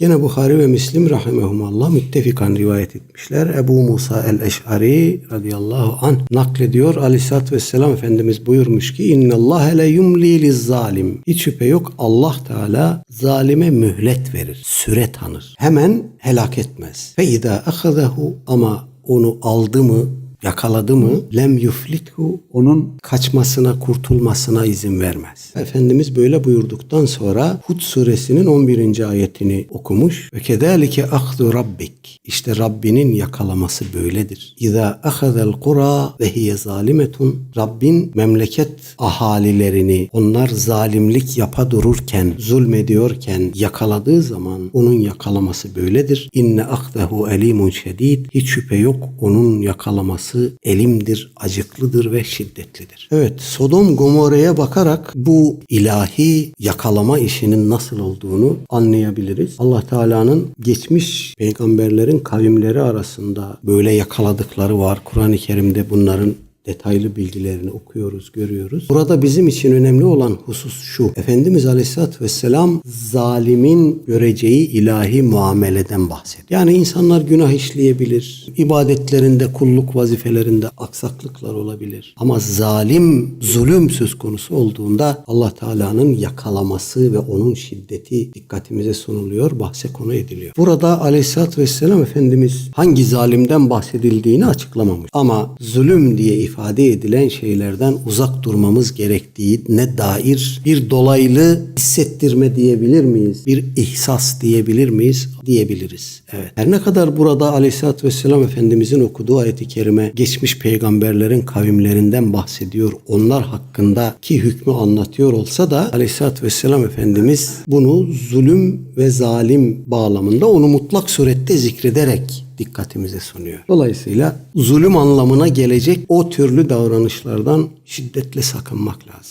Yine Bukhari ve Müslim rahimehumallah müttefikan rivayet etmişler. Ebu Musa el-Eş'ari radıyallahu anh naklediyor. Aleyhisselatü vesselam Efendimiz buyurmuş ki İnne Allah le yumli liz zalim. Hiç şüphe yok Allah Teala zalime mühlet verir. Süre tanır. Hemen helak etmez. Ve idâ ama onu aldı mı yakaladı mı lem yuflithu onun kaçmasına kurtulmasına izin vermez. Efendimiz böyle buyurduktan sonra Hud suresinin 11. ayetini okumuş ve kedalike ahzu rabbik işte Rabbinin yakalaması böyledir. İza ahazel kura ve hiye zalimetun Rabbin memleket ahalilerini onlar zalimlik yapa dururken zulmediyorken yakaladığı zaman onun yakalaması böyledir. İnne ahzehu elimun şedid hiç şüphe yok onun yakalaması elimdir, acıklıdır ve şiddetlidir. Evet, Sodom Gomorra'ya bakarak bu ilahi yakalama işinin nasıl olduğunu anlayabiliriz. Allah Teala'nın geçmiş peygamberlerin kavimleri arasında böyle yakaladıkları var. Kur'an-ı Kerim'de bunların detaylı bilgilerini okuyoruz, görüyoruz. Burada bizim için önemli olan husus şu. Efendimiz Aleyhisselatü Vesselam zalimin göreceği ilahi muameleden bahsediyor. Yani insanlar günah işleyebilir. ibadetlerinde, kulluk vazifelerinde aksaklıklar olabilir. Ama zalim, zulüm söz konusu olduğunda Allah Teala'nın yakalaması ve onun şiddeti dikkatimize sunuluyor, bahse konu ediliyor. Burada Aleyhisselatü Vesselam Efendimiz hangi zalimden bahsedildiğini açıklamamış. Ama zulüm diye ifade edilen şeylerden uzak durmamız gerektiğine dair bir dolaylı hissettirme diyebilir miyiz? Bir ihsas diyebilir miyiz? Diyebiliriz. Evet. Her ne kadar burada Aleyhisselatü Vesselam Efendimizin okuduğu ayeti kerime geçmiş peygamberlerin kavimlerinden bahsediyor. Onlar hakkındaki hükmü anlatıyor olsa da Aleyhisselatü Vesselam Efendimiz bunu zulüm ve zalim bağlamında onu mutlak surette zikrederek dikkatimize sunuyor. Dolayısıyla zulüm anlamına gelecek o türlü davranışlardan şiddetle sakınmak lazım.